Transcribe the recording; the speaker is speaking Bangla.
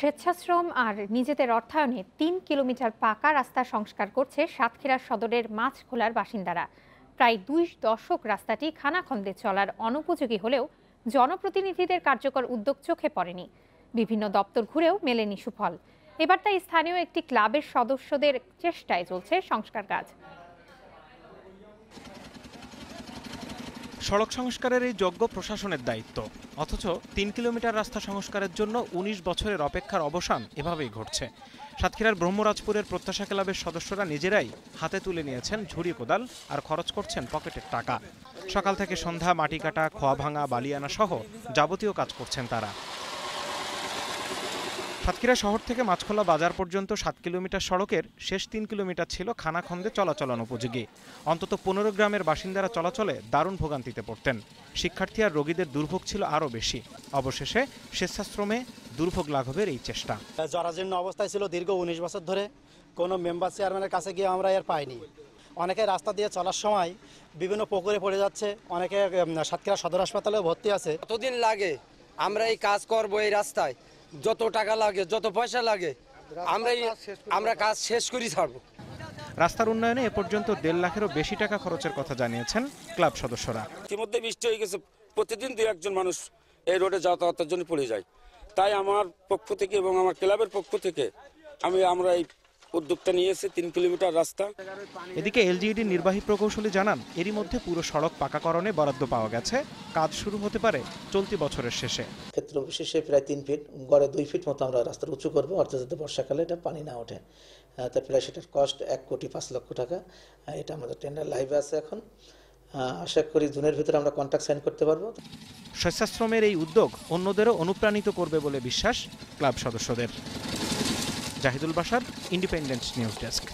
স্বেচ্ছাশ্রম আর নিজেদের অর্থায়নে তিন কিলোমিটার পাকা রাস্তা সংস্কার করছে সাতক্ষীরা সদরের মাছখোলার বাসিন্দারা। প্রায় দুই দশক রাস্তাটি খানাখন্দে চলার অনুপযোগী হলেও জনপ্রতিনিধিদের কার্যকর উদ্যোগ চোখে পড়েনি। বিভিন্ন দপ্তর ঘুরেও মেলেনি সুফল। এবার তাই স্থানীয় একটি ক্লাবের সদস্যদের চেষ্টায় চলছে সংস্কার কাজ। সড়ক সংস্কারের এই যজ্ঞ প্রশাসনের দায়িত্ব। অথচ তিন কিলোমিটার রাস্তা সংস্কারের জন্য ১৯ বছরের অপেক্ষার অবসান এভাবেই ঘটছে। সাতক্ষীরার ব্রহ্মরাজপুরের প্রত্যাশা ক্লাবের সদস্যরা নিজেরাই হাতে তুলে নিয়েছেন ঝুড়ি কোদাল আর খরচ করছেন পকেটের টাকা। সকাল থেকে সন্ধ্যা মাটি কাটা, খোয়া ভাঙা বালিয়ানা সহ যাবতীয় কাজ করছেন তারা। সাতক্ষীরা শহর থেকে মাছখোলা বাজার পর্যন্ত সাত কিলোমিটার সড়কের শেষ তিন কিলোমিটার ছিল খানাখন্দে চলাচলন উপযোগী। অন্তত পনেরো গ্রামের বাসিন্দারা চলাচলে দারুণ ভোগান্তিতে পড়তেন। শিক্ষার্থী আর রোগীদের দুর্ভোগ ছিল আরও বেশি। অবশেষে স্বেচ্ছাশ্রমে দুর্ভোগ লাঘবের এই চেষ্টা। জরাজীর্ণ অবস্থায় ছিল দীর্ঘ উনিশ বছর ধরে। কোনো মেম্বার চেয়ারম্যানের কাছে গিয়ে আমরা এর পাইনি। অনেকে রাস্তা দিয়ে চলার সময় বিভিন্ন পুকুরে পড়ে যাচ্ছে। অনেকে সাতক্ষীরা সদর হাসপাতালেও ভর্তি আছে। কতদিন লাগে? আমরা এই কাজ করব এই রাস্তায়। যত টাকা লাগে যত পয়সা লাগে আমরা এই- আমরা কাজ শেষ করি ছাড়বো। রাস্তার উন্নয়নে এ পর্যন্ত দেড় লাখেরও বেশি টাকা খরচের কথা জানিয়েছেন ক্লাব সদস্যরা। ইতিমধ্যে বৃষ্টি হয়ে গেছে। প্রতিদিন দু একজন মানুষ এই রোডে যাতায়াতের জন্য পড়ে যায়। তাই আমার পক্ষ থেকে এবং আমার ক্লাবের পক্ষ থেকে আমি আমরা এই উদ্যোগটা নিয়েছে তিন কিলোমিটার রাস্তা। এদিকে এলজিইডির নির্বাহী প্রকৌশলী জানান এরই মধ্যে পুরো সড়ক পাকাকরণে বরাদ্দ পাওয়া গেছে। কাজ শুরু হতে পারে চলতি বছরের শেষে। ক্ষেত্র বিশেষে প্রায় তিন ফিট গড়ে দুই ফিট মতো আমরা রাস্তার উঁচু করব। অর্থাৎ যাতে বর্ষাকালে এটা পানি না ওঠে। তা প্রায় সেটার কস্ট এক কোটি পাঁচ লক্ষ টাকা। এটা আমাদের টেন্ডার লাইভে আছে এখন। আশা করি জুনের ভিতরে আমরা কন্ট্রাক্ট সাইন করতে পারব। স্বেচ্ছাশ্রমের এই উদ্যোগ অন্যদেরও অনুপ্রাণিত করবে বলে বিশ্বাস ক্লাব সদস্যদের। জাহিদুল বাসার ইন্ডিপেন্ডেন্ট নিউজ ডেস্ক।